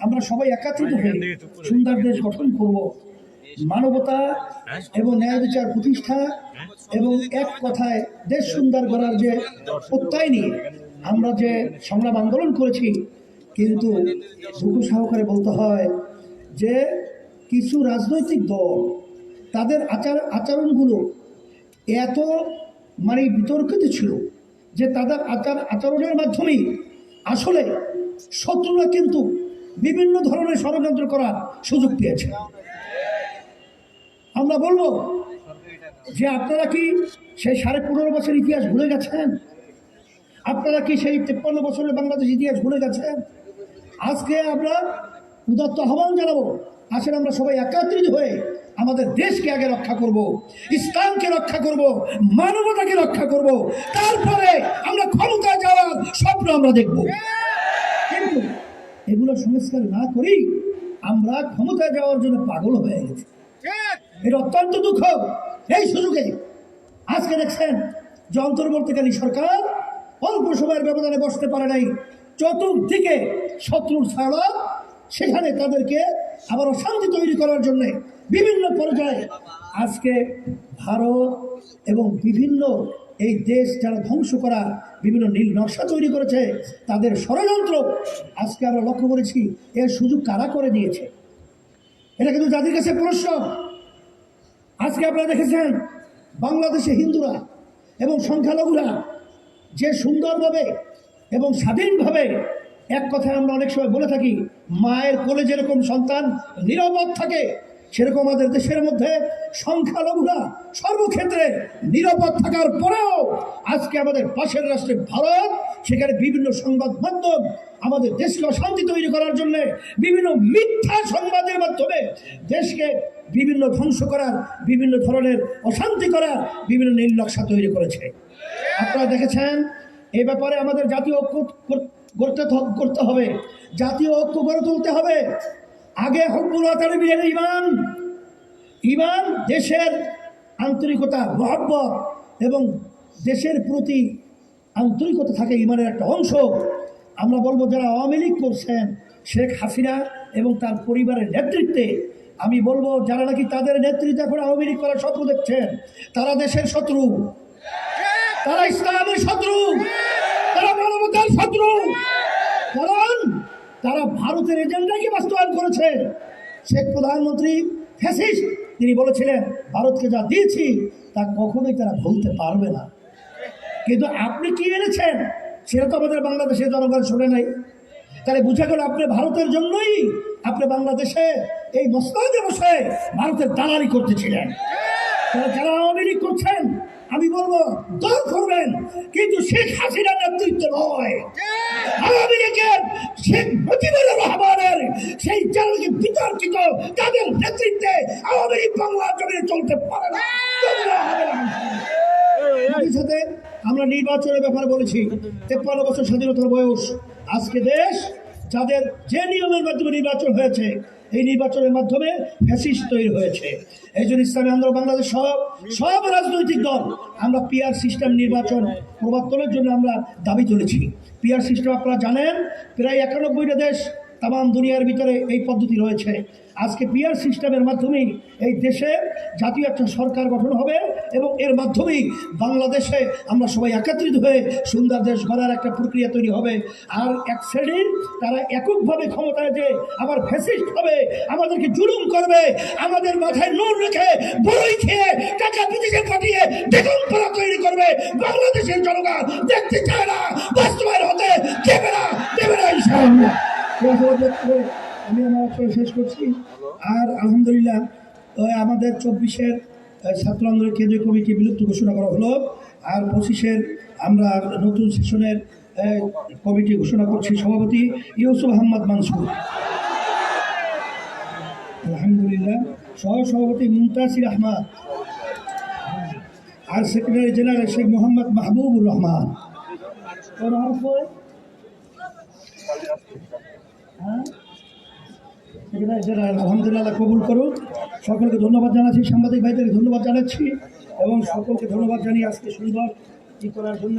আমরা সবাই একাত্রিত হয়ে সুন্দর দেশ গঠন করব। মানবতা এবং ন্যায় বিচার প্রতিষ্ঠা এবং এক কথায় দেশ সুন্দর করার যে প্রত্যয় নিয়ে আমরা যে সংগ্রাম আন্দোলন করেছি কিন্তু দুঃখ সহকারে বলতে হয় যে কিছু রাজনৈতিক দল তাদের আচার আচরণগুলো এত মানে বিতর্কিত ছিল যে তাদের আচার আচরণের মাধ্যমেই আসলে শত্রুরা কিন্তু বিভিন্ন ধরনের ষড়যন্ত্র করার সুযোগ পেয়েছে আমরা বলব যে আপনারা কি সেই সাড়ে পনেরো বছর ইতিহাস ভুলে গেছেন? আপনারা কি সেই তেপ্পান্ন বছরের বাংলাদেশ ইতিহাস ভুলে গেছেন? আজকে আমরা উদাত্ত আহ্বান জানাব আসলে আমরা সবাই একাত্রিত হয়ে আমাদের দেশকে আগে রক্ষা করব, ইসলামকে রক্ষা করব, মানবতাকে রক্ষা করব। তারপরে আমরা ক্ষমতায় যাওয়ার স্বপ্ন আমরা দেখব। এগুলো সংস্কার না করেই আমরা ক্ষমতায় যাওয়ার জন্য পাগল হয়ে গেছি। এটা অত্যন্ত দুঃখ। এই সুযোগে আজকে দেখছেন যে অন্তর্বর্তীকালী সরকার অল্প সময়ের ব্যবধানে বসতে পারে নাই। চতুর্দিকে শত্রুর ছাড়া সেখানে তাদেরকে আবার অশান্তি তৈরি করার জন্য বিভিন্ন পর্যায়ে আজকে ভারত এবং বিভিন্ন এই দেশ যারা ধ্বংস করা বিভিন্ন নীল নকশা তৈরি করেছে, তাদের ষড়যন্ত্র আজকে আমরা লক্ষ্য করেছি, এর সুযোগ কারা করে দিয়েছে? এটা কিন্তু যাদের কাছে প্রশ্ন। আজকে আপনারা দেখেছেন, বাংলাদেশে হিন্দুরা এবং সংখ্যালঘুরা যে সুন্দরভাবে এবং স্বাধীনভাবে এক কথায় আমরা অনেক সময় বলে থাকি, মায়ের কোলে যেরকম সন্তান নিরাপদ থাকে সেরকম আমাদের দেশের মধ্যে সংখ্যালঘুরা সর্বক্ষেত্রে নিরাপদ থাকার পরেও আজকে আমাদের পাশের রাষ্ট্রে ভারত, সেখানে বিভিন্ন সংবাদ মাধ্যম আমাদের দেশকে অশান্তি তৈরি করার জন্য বিভিন্ন মিথ্যা সংবাদের মাধ্যমে দেশকে বিভিন্ন ধ্বংস করার, বিভিন্ন ধরনের অশান্তি করার বিভিন্ন নকশা তৈরি করেছে। আপনারা দেখেছেন, এই ব্যাপারে আমাদের জাতীয় ঐক্য কর- করতে করতে হবে। জাতীয় ঐক্য গড়ে তুলতে হবে। আগে আতারবির ইমান ইমান দেশের আন্তরিকতা, মহব্বত এবং দেশের প্রতি আন্তরিকতা থাকে ইমানের একটা অংশ। আমরা বলব যারা আওয়ামী লীগ করছেন, শেখ হাসিনা এবং তার পরিবারের নেতৃত্বে, আমি বলব যারা নাকি তাদের নেতৃত্বে এখন আওয়ামী লীগ করার স্বপ্ন দেখছেন, তারা দেশের শত্রু। তারা ইসলামের শত্রু। তারা মানবতার শত্রু। কারণ তারা ভারতের এজেন্ডাকে বাস্তবায়ন করেছে। শেখ প্রধানমন্ত্রী ফ্যাসিস্ট, তিনি বলেছিলেন, ভারতকে যা দিয়েছি, তা কখনোই তারা ভুলতে পারবে না। কিন্তু আপনি কি এনেছেন? সেটা তো আমাদের বাংলাদেশের জনগণ শুনে নাই। তাহলে বুঝা গেল আপনি ভারতের জন্যই আপনি বাংলাদেশে এই মসলাদে বসে ভারতের দালালি করতেছিলেন যারা আওয়ামী করছেন, আমি বলব, দল করবেন, কিন্তু শেখ হাসিনার নেতৃত্ব নয়। শেখ মুজিবুর রহমানের সেই যারা বিতর্কিত তাদের নেতৃত্বে আওয়ামী লীগ বাংলা জমিনে চলতে পারে না। আমরা নির্বাচনের ব্যাপারে বলেছি, তেপ্পান্ন বছর স্বাধীনতার বয়স। আজকে দেশ, যাদের যে নিয়মের মাধ্যমে নির্বাচন হয়েছে এই নির্বাচনের মাধ্যমে ফ্যাসিস্ট তৈরি হয়েছে। এই জন্য ইসলামী আন্দোলন বাংলাদেশ সব সব রাজনৈতিক দল, আমরা পিআর সিস্টেম নির্বাচন প্রবর্তনের জন্য আমরা দাবি তুলেছি। পিআর সিস্টেম আপনারা জানেন, প্রায় একানব্বইটা দেশ তাম দুনিয়ার ভিতরে এই পদ্ধতি রয়েছে। আজকে পিয়ার সিস্টেমের মাধ্যমেই এই দেশে জাতীয় একটা সরকার গঠন হবে এবং এর মাধ্যমেই বাংলাদেশে আমরা সবাই একত্রিত হয়ে সুন্দর দেশ গড়ার একটা প্রক্রিয়া তৈরি হবে। আর এক শ্রেণির তারা এককভাবে ক্ষমতায় যে আবার ফ্যাসিস্ট হবে, আমাদেরকে জুলুম করবে, আমাদের মাথায় নুন রেখে বড়ই খেয়ে টাকা বিদেশে পাঠিয়ে দিগন্তরা তৈরি করবে। বাংলাদেশের জনগণ দেখতে চায় না, বাস্তবায়ন হতে দেবে না দেবে না আমি আমার শেষ করছি। আর আলহামদুলিল্লাহ আমাদের চব্বিশের ছাত্র আন্দোলন কেন্দ্রীয় কমিটি বিলুপ্ত ঘোষণা করা হলো। আর পঁচিশের আমরা নতুন সেশনের কমিটি ঘোষণা করছি সভাপতি ইউসুফ আহমদ মানসুর। আলহামদুলিল্লাহ সহ সভাপতি মুমতাসির আহমদ। আর সেক্রেটারি জেনারেল শেখ মোহাম্মদ মাহবুবুর রহমান? হ্যাঁ? আলহামদুলিল্লাহ কবুল করুন সকলকে ধন্যবাদ জানাচ্ছি, সাংবাদিক ভাইদেরকে ধন্যবাদ জানাচ্ছি এবং সকলকে ধন্যবাদ জানিয়ে আজকে সুন্দর ই করার জন্য